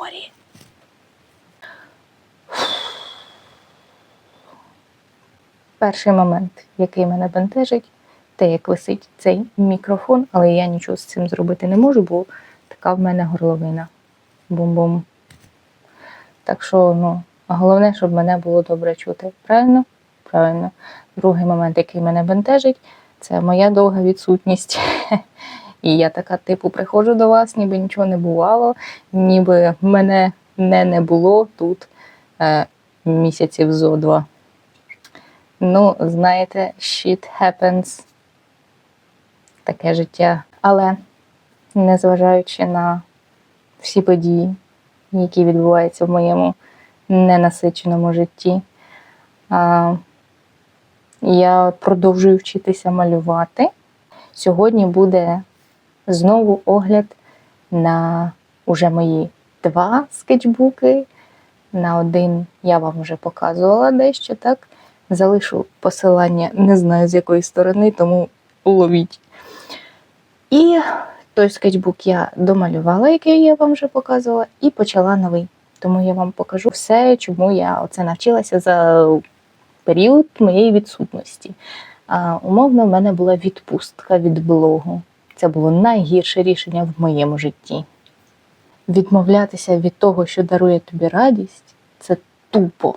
сорі. Перший момент, який мене бентежить, те, як висить цей мікрофон, але я нічого з цим зробити не можу, бо така в мене горловина. Бум-бум. Так що, ну, головне, щоб мене було добре чути. Правильно? Правильно. Другий момент, який мене бентежить, це моя довга відсутність. І я така, типу, приходжу до вас, ніби нічого не бувало, ніби мене не не було тут е, місяців зо два. Ну, знаєте, shit happens. Таке життя. Але незважаючи на всі події, які відбуваються в моєму ненасиченому житті, а, я продовжую вчитися малювати. Сьогодні буде знову огляд на уже мої два скетчбуки. На один я вам вже показувала дещо, так? Залишу посилання, не знаю з якої сторони, тому уловіть. І той скетчбук я домалювала, який я вам вже показувала, і почала новий. Тому я вам покажу все, чому я оце навчилася за період моєї відсутності. А, умовно, в мене була відпустка від блогу. Це було найгірше рішення в моєму житті. Відмовлятися від того, що дарує тобі радість, це тупо.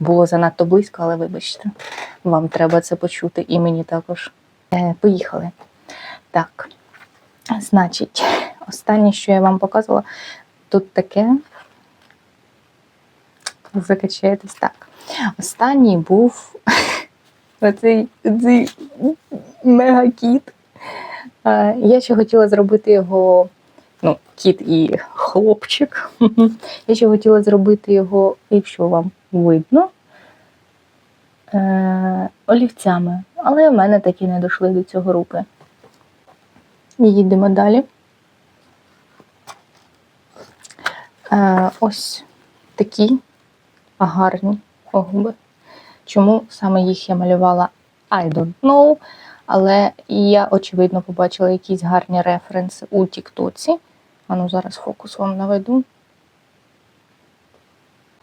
Було занадто близько, але вибачте, вам треба це почути і мені також. Е, поїхали. Так, значить, останнє, що я вам показувала, тут таке. Закачаєтесь так. Останній був оцей, оцей мегакіт. Е, Я ще хотіла зробити його, ну, кіт і хлопчик. Я ще хотіла зробити його, якщо вам видно, е, олівцями. Але в мене таки не дійшли до цього руки. Їдемо далі. Е, ось такі гарні губи. Чому саме їх я малювала? I don't know. Але я, очевидно, побачила якісь гарні референси у Тіктоці. А ну зараз фокус вам наведу.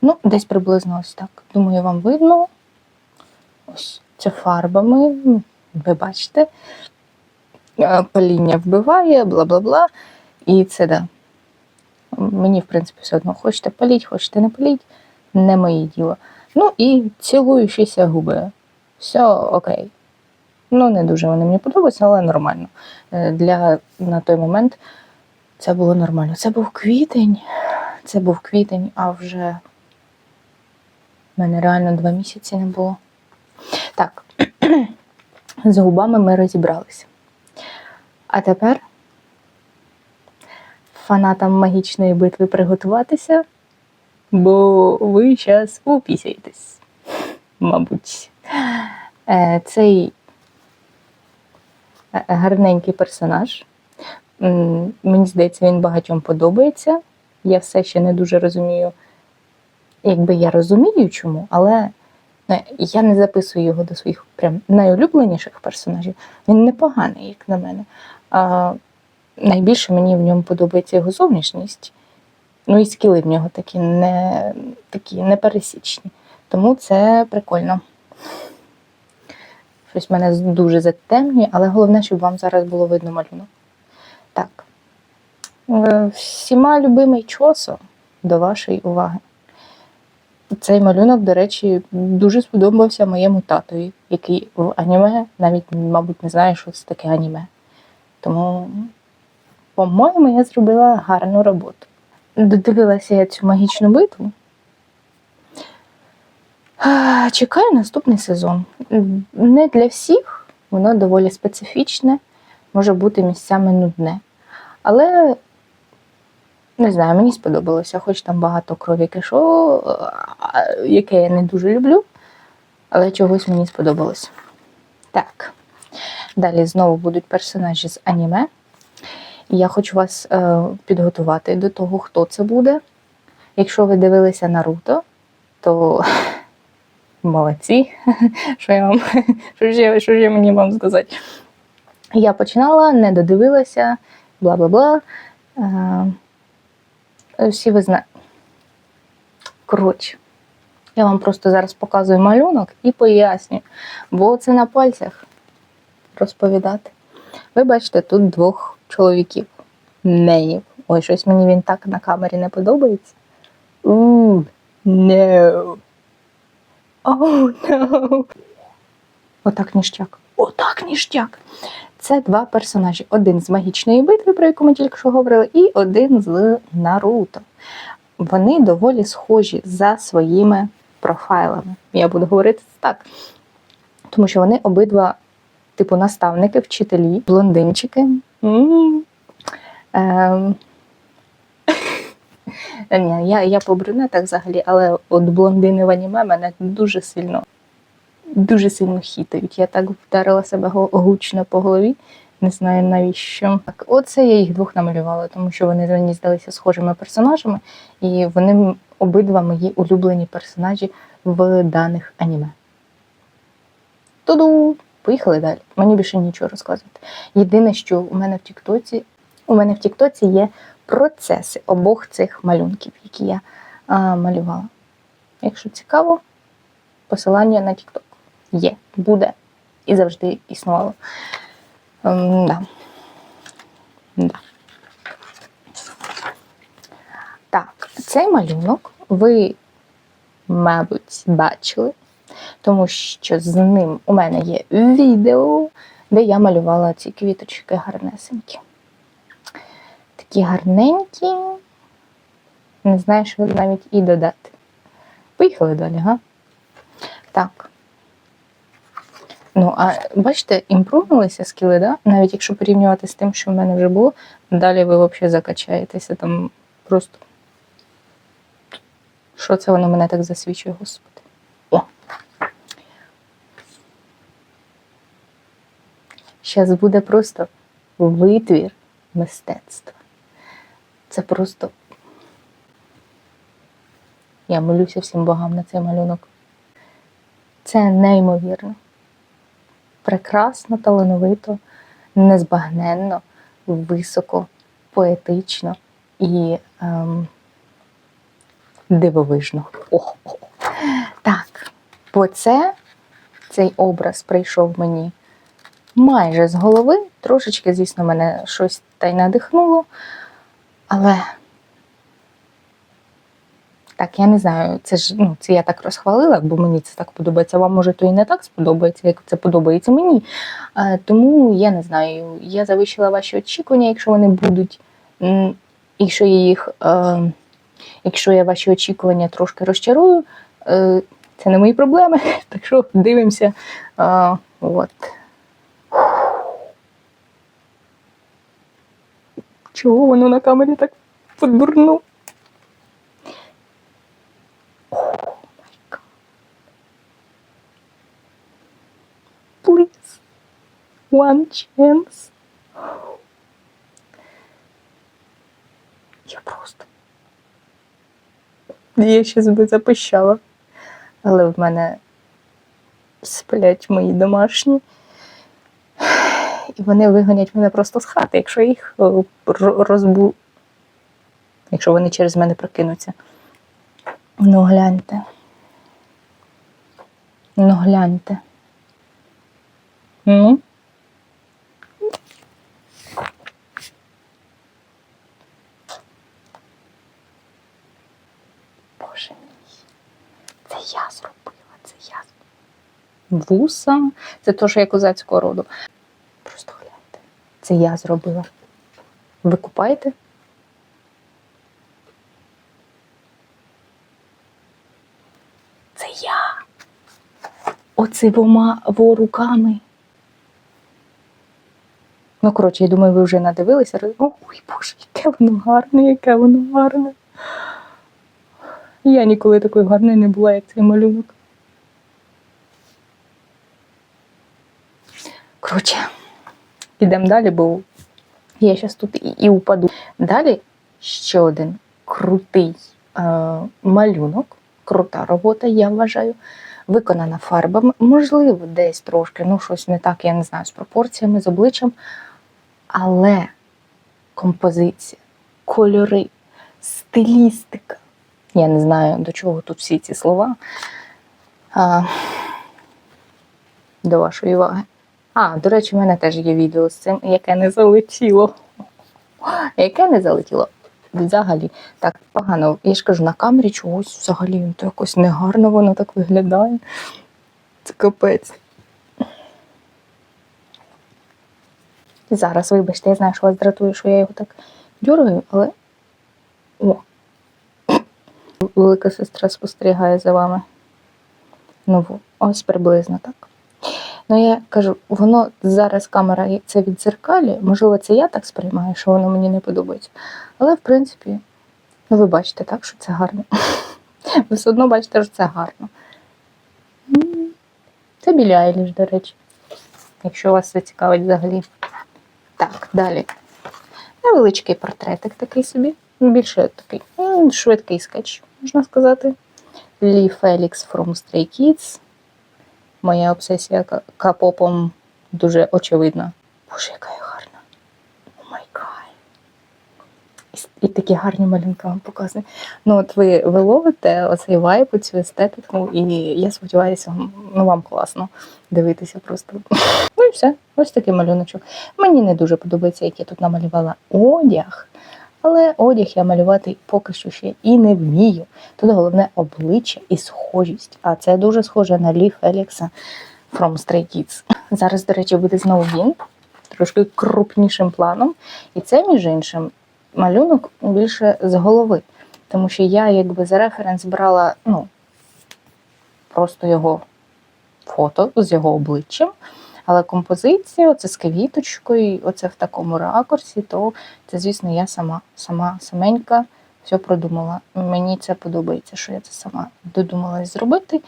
Ну, десь приблизно ось так. Думаю, вам видно. Ось це фарбами. Ну, Ви бачите. Е, Паління вбиває, бла бла бла. І це да. Мені, в принципі, все одно хочете паліть, хочете не паліть, не моє діло. Ну і цілуючіся губи. Все окей. Ну, не дуже вони мені подобаються, але нормально. Е, Для на той момент це було нормально. Це був квітень. Це був квітень, а вже в мене реально два місяці не було. Так, з губами ми розібралися. А тепер фанатам магічної битви приготуватися, бо ви зараз упісяєтесь, мабуть. Е, Цей гарненький персонаж. Мені здається, він багатьом подобається. Я все ще не дуже розумію, якби я розумію чому, але е, я не записую його до своїх прям найулюбленіших персонажів. Він непоганий, як на мене. А, найбільше мені в ньому подобається його зовнішність. Ну і скіли в нього такі не такі непересічні. Тому це прикольно. Щось мене дуже затемнює, але головне, щоб вам зараз було видно малюнок. Так. Е, Всіма любимий чосо до вашої уваги. Цей малюнок, до речі, дуже сподобався моєму татові, який в аніме навіть, мабуть, не знає, що це таке аніме. Тому, по-моєму, я зробила гарну роботу. Додивилася я цю магічну битву. Чекаю наступний сезон. Не для всіх, воно доволі специфічне, може бути місцями нудне. Але не знаю, мені сподобалося, хоч там багато крові кишо, яке я не дуже люблю, але чогось мені сподобалось. Так. Далі знову будуть персонажі з аніме. Я хочу вас е, підготувати до того, хто це буде. Якщо ви дивилися Наруто, то молодці. Що я вам, що ж що я мені вам сказати? Я починала, не додивилася, бла бла бла. Е, всі ви знаєте. Коротше, я вам просто зараз показую малюнок і пояснюю, бо це на пальцях розповідати. Ви бачите тут двох чоловіків, менів. Ой, щось мені він так на камері не подобається. Ooh, no. Oh, no. Отак ніштяк. Отак ніштяк. Це два персонажі. Один з магічної битви, про яку ми тільки що говорили, і один з Наруто. Вони доволі схожі за своїми профайлами. Я буду говорити це так. Тому що вони обидва, типу, наставники, вчителі, блондинчики. М. Ем. Ні, я, я по брюнетах взагалі, але от блондини в аніме мене дуже сильно, дуже сильно хітають. Я так вдарила себе гучно по голові. Не знаю навіщо. Так, оце я їх двох намалювала, тому що вони мені здалися схожими персонажами, і вони обидва мої улюблені персонажі в даних аніме. Туду! Поїхали далі. Мені більше нічого розказувати. Єдине, що у мене в Тіктоці, у мене в Тіктоці є процеси обох цих малюнків, які я а, малювала. Якщо цікаво, посилання на Тікток є, буде і завжди існувало. Ем, да. Да. Так, цей малюнок ви, мабуть, бачили, тому що з ним у мене є відео, де я малювала ці квіточки гарнесенькі. Такі гарненькі. Не знаю, що навіть і додати. Поїхали далі, га? Так. Ну, а бачите, імпрувнулися скіли, да? навіть якщо порівнювати з тим, що в мене вже було, далі ви взагалі закачаєтеся там просто. Що це воно мене так засвічує, господи? О! Зараз буде просто витвір мистецтва. Це просто. Я молюся всім богам на цей малюнок. Це неймовірно. Прекрасно, талановито, незбагненно, високо, поетично і ем, дивовижно. О, о. Так, бо це цей образ прийшов мені майже з голови. Трошечки, звісно, мене щось та й надихнуло. Але так, я не знаю, це ж ну, це я так розхвалила, бо мені це так подобається. Вам може то і не так сподобається, як це подобається мені. Е, тому я не знаю. Я завищила ваші очікування, якщо вони будуть. Якщо я їх, е, якщо я ваші очікування трошки розчарую, е, це не мої проблеми. Так що дивимося. Е, от. Чого воно на камері так подбурну? Please. One chance. Я просто. Я щас би запищала. Але в мене сплять мої домашні. І вони вигонять мене просто з хати, якщо їх е, розбу. Якщо вони через мене прокинуться. Ну, гляньте. Ну, гляньте. Ну. Боже мій. Це я зробила, це я. Вуса. Це то, що я козацького роду. Це я зробила. Ви купаєте? Це я. Оцивома во руками. Ну, коротше, я думаю, ви вже надивилися. Ой, Боже, яке воно гарне, яке воно гарне. Я ніколи такою гарною не була, як цей малюнок. Коротше, підемо далі, бо я зараз тут і, і упаду. Далі ще один крутий е, малюнок, крута робота, я вважаю. Виконана фарбами, можливо, десь трошки, ну щось не так, я не знаю, з пропорціями, з обличчям. Але композиція, кольори, стилістика. Я не знаю, до чого тут всі ці слова. А, до вашої уваги. А, до речі, в мене теж є відео з цим, яке не залетіло. Яке не залетіло? Взагалі, так погано. Я ж кажу, на камері чогось взагалі то якось негарно воно так виглядає. Це капець. Зараз, вибачте, я знаю, що вас дратує, що я його так дюргаю, але. О! Велика сестра спостерігає за вами. Ну, ось приблизно так. Ну, я кажу, воно зараз камера це від дзеркалі, можливо, це я так сприймаю, що воно мені не подобається. Але, в принципі, ну ви бачите, так, що це гарно. Ви все одно бачите, що це гарно. Це Білі Айліш, до речі. Якщо вас це цікавить взагалі. Так, далі. Невеличкий портретик такий собі. Більше такий швидкий скетч, можна сказати. Лі Фелікс from Stray Kids. Моя обсесія ка- капопом дуже очевидна. Боже, яка я гарна. О май гад. І, такі гарні малюнки вам показую. Ну, от ви, ви ловите оцей вайб, цю естетику, і я сподіваюся, ну вам класно дивитися просто. Ну і все. Ось такий малюночок. Мені не дуже подобається, як я тут намалювала одяг. Але одяг я малювати поки що ще і не вмію. Тут головне обличчя і схожість. А це дуже схоже на Лі Фелікса from Stray Kids. Зараз, до речі, буде знову він, трошки крупнішим планом. І це, між іншим, малюнок більше з голови. Тому що я якби за референс брала ну, просто його фото з його обличчям. Але композиція, оце з квіточкою, оце в такому ракурсі, то це, звісно, я сама, сама саменька все продумала. Мені це подобається, що я це сама додумалась зробити.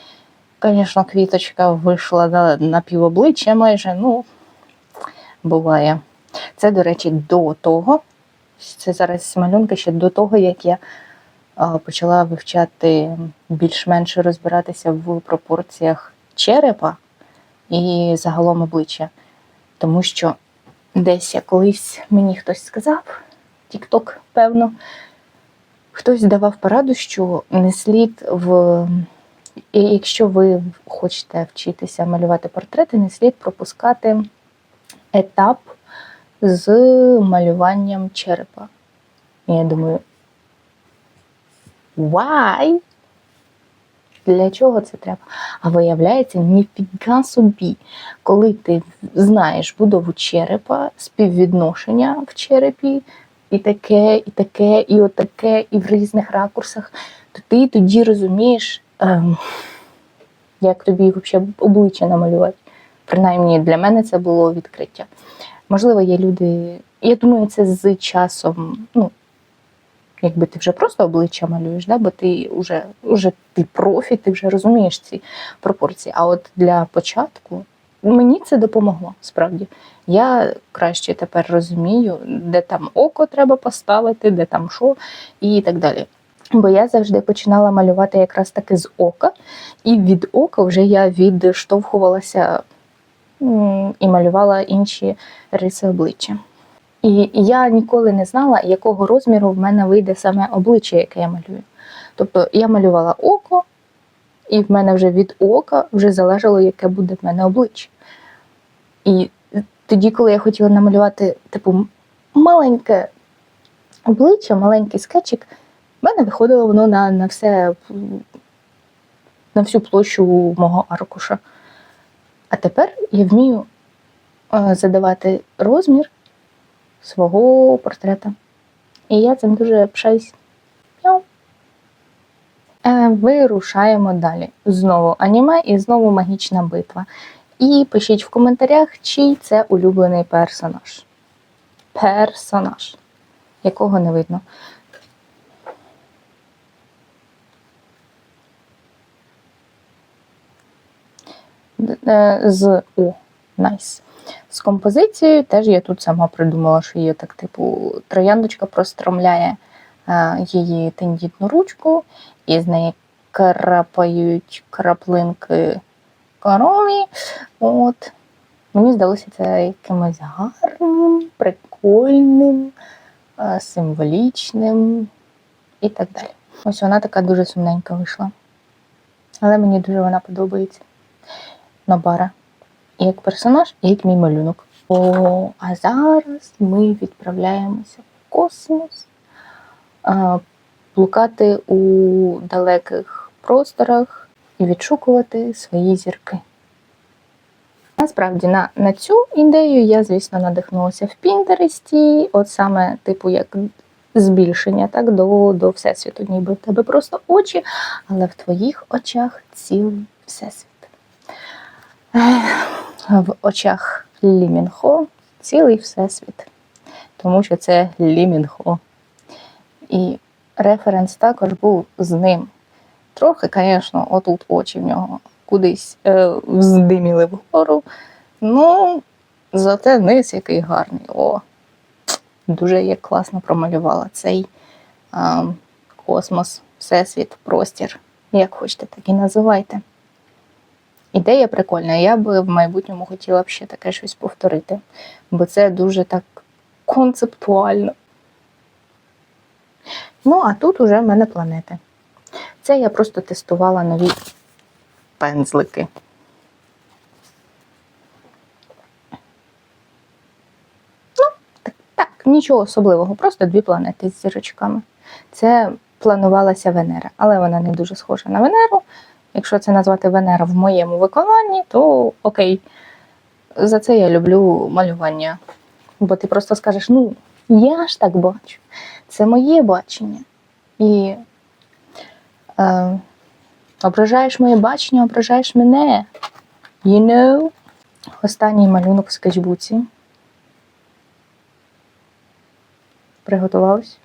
Звісно, квіточка вийшла на, на півобличчя майже, ну, буває. Це, до речі, до того. Це зараз малюнки ще до того, як я почала вивчати більш-менш розбиратися в пропорціях черепа і загалом обличчя. Тому що десь я колись мені хтось сказав, TikTok, певно, хтось давав пораду, що не слід в. І якщо ви хочете вчитися малювати портрети, не слід пропускати етап з малюванням черепа. І я думаю, why? Для чого це треба? А виявляється, ніфіга собі, коли ти знаєш будову черепа, співвідношення в черепі, і таке, і таке, і отаке, і в різних ракурсах, то ти тоді розумієш, ем, як тобі взагалі обличчя намалювати. Принаймні для мене це було відкриття. Можливо, є люди. Я думаю, це з часом, ну, якби ти вже просто обличчя малюєш, да? бо ти вже, вже ти профі, ти вже розумієш ці пропорції. А от для початку мені це допомогло справді. Я краще тепер розумію, де там око треба поставити, де там що, і так далі. Бо я завжди починала малювати якраз таки з ока, і від ока вже я відштовхувалася і малювала інші риси обличчя. І я ніколи не знала, якого розміру в мене вийде саме обличчя, яке я малюю. Тобто я малювала око, і в мене вже від ока вже залежало, яке буде в мене обличчя. І тоді, коли я хотіла намалювати типу маленьке обличчя, маленький скетчик, в мене виходило воно на, на все на всю площу мого аркуша. А тепер я вмію е, задавати розмір свого портрета. І я цим дуже пишаюсь. Мяу. Е, Вирушаємо далі. Знову аніме і знову магічна битва. І пишіть в коментарях, чий це улюблений персонаж. Персонаж, якого не видно. Е, З О, найс. З композицією теж я тут сама придумала, що є так, типу, трояндочка простромляє е, її тендітну ручку, і з неї крапають краплинки корові. От. Мені здалося це якимось гарним, прикольним, е, символічним. і так далі. Ось вона така дуже сумненька вийшла. Але мені дуже вона подобається. Нобара. Як персонаж, і як мій малюнок. О, а зараз ми відправляємося в космос, а, блукати у далеких просторах і відшукувати свої зірки. Насправді, на, на цю ідею я, звісно, надихнулася в Пінтересті, от саме, типу, як збільшення так, до, до Всесвіту, ніби в тебе просто очі, але в твоїх очах цілий Всесвіт. В очах Лі Мінхо цілий Всесвіт, тому що це Лі Мінхо. І референс також був з ним. Трохи, звісно, отут очі в нього кудись е, вздиміли вгору. Ну, зате низ який гарний. О, дуже як класно промалювала цей а, космос, всесвіт, простір. Як хочете, так і називайте. Ідея прикольна. Я би в майбутньому хотіла б ще таке щось повторити, бо це дуже так концептуально. Ну, а тут уже в мене планети. Це я просто тестувала нові пензлики. Ну, так, так, нічого особливого, просто дві планети з зірочками. Це планувалася Венера, але вона не дуже схожа на Венеру. Якщо це назвати Венера в моєму виконанні, то окей. За це я люблю малювання. Бо ти просто скажеш: ну, я ж так бачу. Це моє бачення. І е, ображаєш моє бачення, ображаєш мене. You know? Останній малюнок в скетчбуці. Приготувались?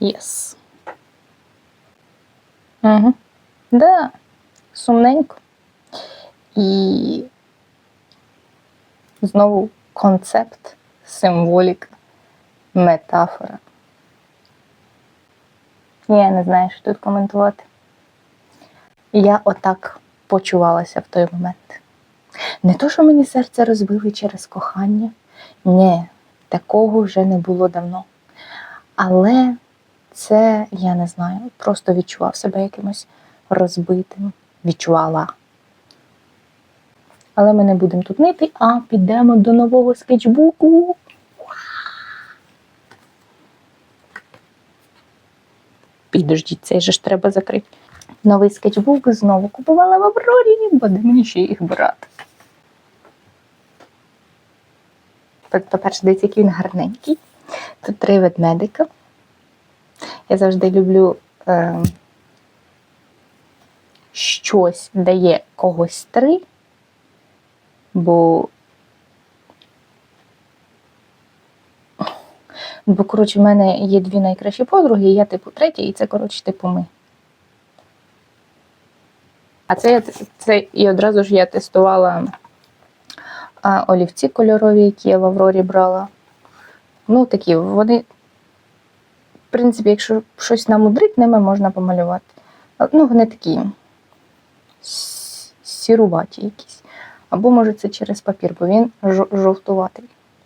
Yes. Угу. Да, сумненько. І знову концепт, символіка, метафора. Я не знаю, що тут коментувати. Я отак почувалася в той момент. Не то, що мені серце розбили через кохання. Ні, такого вже не було давно. Але це, я не знаю, просто відчував себе якимось розбитим. Відчувала. Але ми не будемо тут нити, а підемо до нового скетчбуку. Підождіть, цей же ж треба закрити. Новий скетчбук знову купувала в Аврорі, бо де мені ще їх брати. По-перше, дивіться, який він гарненький. Тут три ведмедика. Я завжди люблю е, щось дає когось три, бо, бо коротше, в мене є дві найкращі подруги, і я типу третя, і це, коротше, типу ми. А це, це і одразу ж я тестувала а, олівці кольорові, які я в Аврорі брала. Ну, такі, вони, в принципі, якщо щось намудрить, ними можна помалювати. Ну, вони такі сіруваті якісь. Або, може, це через папір, бо він жовтуватий,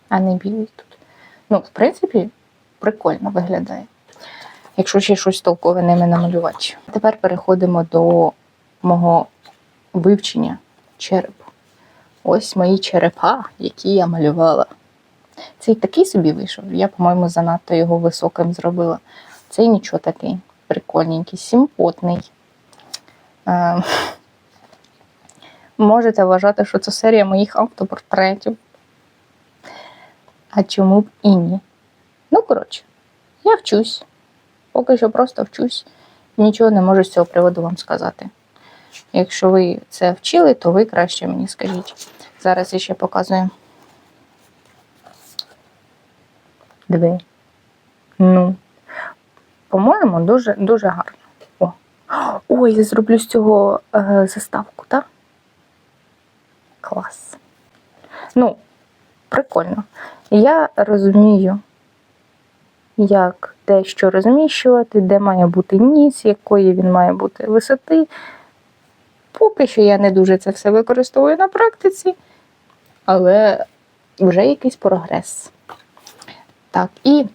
а не білий тут. Ну, в принципі, прикольно виглядає. Якщо ще щось толкове ними намалювати. Тепер переходимо до мого вивчення черепу. Ось мої черепа, які я малювала. Цей такий собі вийшов. Я, по-моєму, занадто його високим зробила. Цей нічого такий. Прикольненький, симпотний. Е, можете вважати, що це серія моїх автопортретів. А чому б і ні? Ну, коротше, я вчусь. Поки що просто вчусь. Нічого не можу з цього приводу вам сказати. Якщо ви це вчили, то ви краще мені скажіть. Зараз я ще показую. Диви. Ну. По-моєму, дуже, дуже гарно. О. Ой, я зроблю з цього е, заставку, так? Клас. Ну, прикольно. Я розумію, як де що розміщувати, де має бути ніс, якої він має бути висоти. Поки що я не дуже це все використовую на практиці, але вже якийсь прогрес. Так, і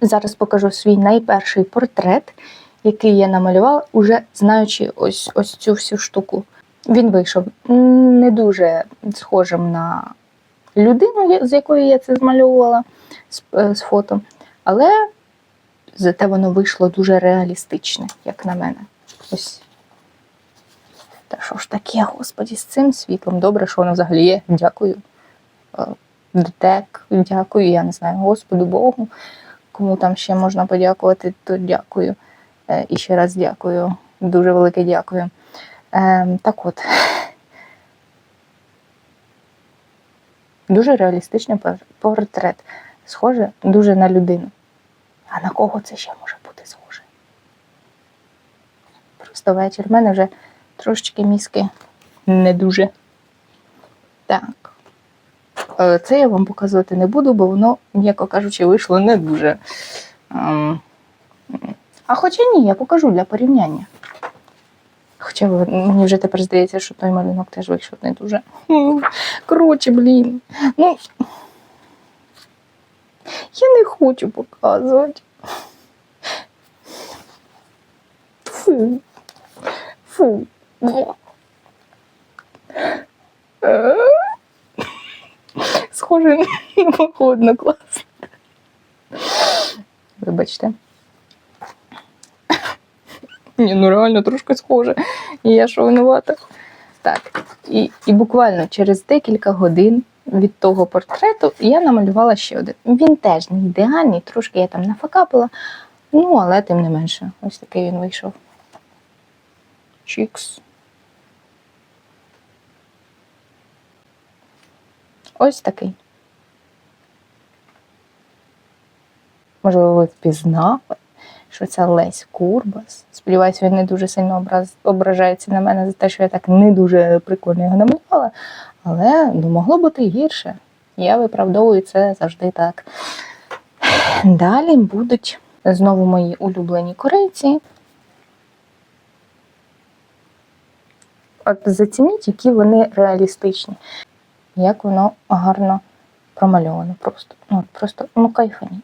зараз покажу свій найперший портрет, який я намалювала, уже знаючи ось, ось цю всю штуку. Він вийшов не дуже схожим на людину, з якою я це змальовувала з, е, з фото, але зате воно вийшло дуже реалістичне, як на мене. Ось. Та що ж таке, господі, з цим світлом? Добре, що воно взагалі є. Дякую. ДТЕК, дякую, я не знаю, Господу Богу. Кому там ще можна подякувати, то дякую. Е, І ще раз дякую. Дуже велике дякую. Ем, так от. Дуже реалістичний портрет. Схоже дуже на людину. А на кого це ще може бути схоже? Просто вечір. У мене вже трошечки мізки не дуже. Так. Е, Це я вам показувати не буду, бо воно, м'яко кажучи, вийшло не дуже. Ем, А хоча ні, я покажу для порівняння. Хоча мені вже тепер здається, що той малюнок теж вийшов не дуже. Коротше, блін. Ну, я не хочу показувати. Фу. Фу. Во. Схоже на мого однокласника. Вибачте. Ні, ну реально трошки схоже. І я що винувата. Так, і, і буквально через декілька годин від того портрету я намалювала ще один. Він теж не ідеальний, трошки я там нафакапила, ну, але тим не менше, ось такий він вийшов. Чікс. Ось такий. Можливо, ви впізнали, що це Лесь Курбас. Сподіваюсь, він не дуже сильно ображається на мене за те, що я так не дуже прикольно його намалювала. Але ну, могло бути гірше. Я виправдовую це завжди так. Далі будуть знову мої улюблені корейці. От зацініть, які вони реалістичні. Як воно гарно промальовано. Просто, ну, просто ну, кайфаніть.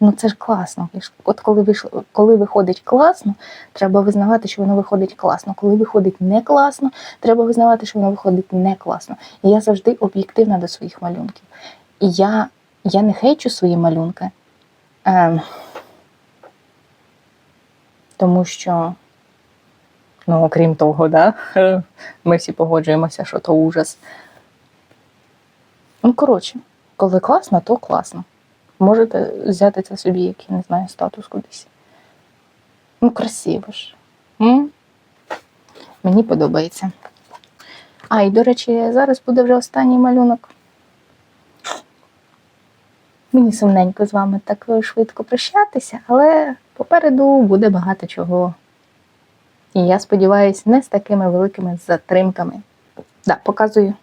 Ну це ж класно. От коли вийшло, коли виходить класно, треба визнавати, що воно виходить класно. Коли виходить не класно, треба визнавати, що воно виходить не класно. І я завжди об'єктивна до своїх малюнків. І я, я не хейчу свої малюнки. Ем, тому що, ну, окрім того, да, ми всі погоджуємося, що то ужас. Ну, коротше, коли класно, то класно. Можете взяти це собі, як я не знаю, статус кудись. Ну, красиво ж. М? Мені подобається. А, і, до речі, зараз буде вже останній малюнок. Мені сумненько з вами так швидко прощатися, але попереду буде багато чого. І я сподіваюся, не з такими великими затримками. Да, показую.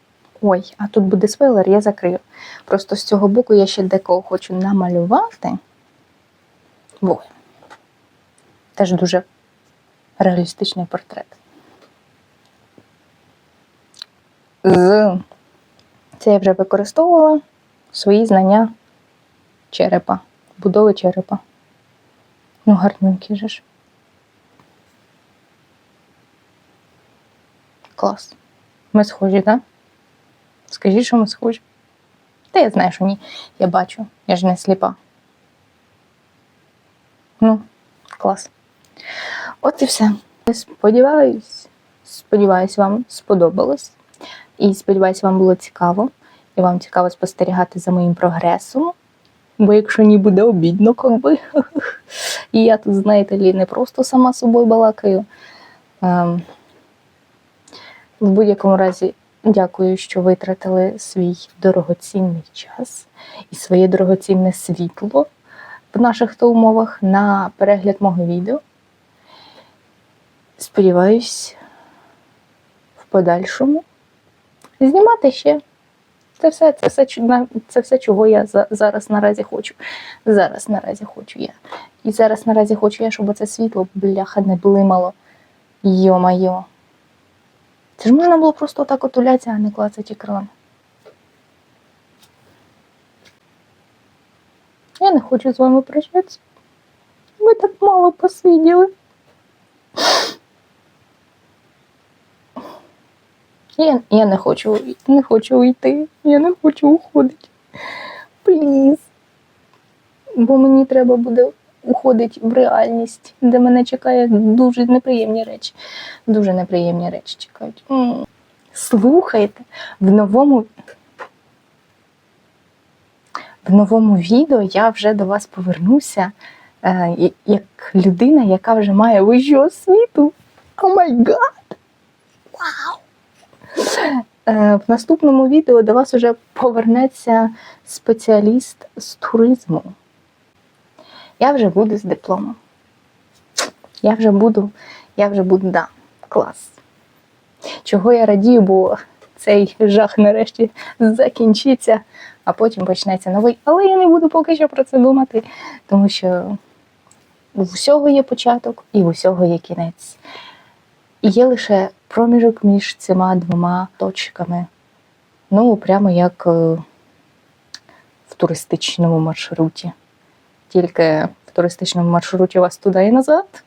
Ой, а тут буде спойлер, я закрию. Просто з цього боку я ще декого хочу намалювати. Во. Теж дуже реалістичний портрет. З... Це я вже використовувала свої знання черепа, будови черепа. Ну, гарненький же ж. Клас. Ми схожі, так? Да? Скажіть, що ми схожі. Та я знаю, що ні. Я бачу, я ж не сліпа. Ну, клас. От і все. Сподіваюсь, сподіваюсь, вам сподобалось. І сподіваюсь, вам було цікаво. І вам цікаво спостерігати за моїм прогресом. Бо якщо ні буде обідно, как би. І я тут, знаєте, лі, не просто сама собою балакаю. Ем, в будь-якому разі, дякую, що витратили свій дорогоцінний час і своє дорогоцінне світло в наших то умовах на перегляд мого відео. Сподіваюсь, в подальшому знімати ще. Це все, це все, це все, чого я за- зараз наразі хочу. Зараз наразі хочу я. І зараз наразі хочу я, щоб це світло, бляха, не блимало. Йо-майо. Це ж можна було просто так отуляти, а не клацати екран. Я не хочу з вами прощатися. Ми так мало посиділи. Я я не хочу не хочу уйти, я не хочу уходити. Пліз. Бо мені треба буде уходити в реальність, де мене чекає дуже неприємні речі. Дуже неприємні речі чекають. М. Слухайте, в новому. В новому відео я вже до вас повернуся е, як людина, яка вже має вищу освіту. О май гад! Вау! Е, В наступному відео до вас вже повернеться спеціаліст з туризму. Я вже буду з дипломом. Я вже буду, я вже буду, да, клас. Чого я радію, бо цей жах нарешті закінчиться, а потім почнеться новий. Але я не буду поки що про це думати, тому що у всього є початок і у всього є кінець. І є лише проміжок між цими двома точками. Ну, прямо як е, в туристичному маршруті. Тільки в туристичному маршруті вас туди і назад.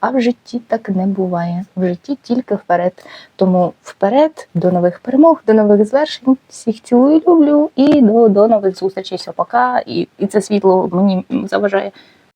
А в житті так не буває. В житті тільки вперед. Тому вперед, до нових перемог, до нових звершень. Всіх цілую, люблю і до, до нових зустрічей. Все, пока. І, і це світло мені заважає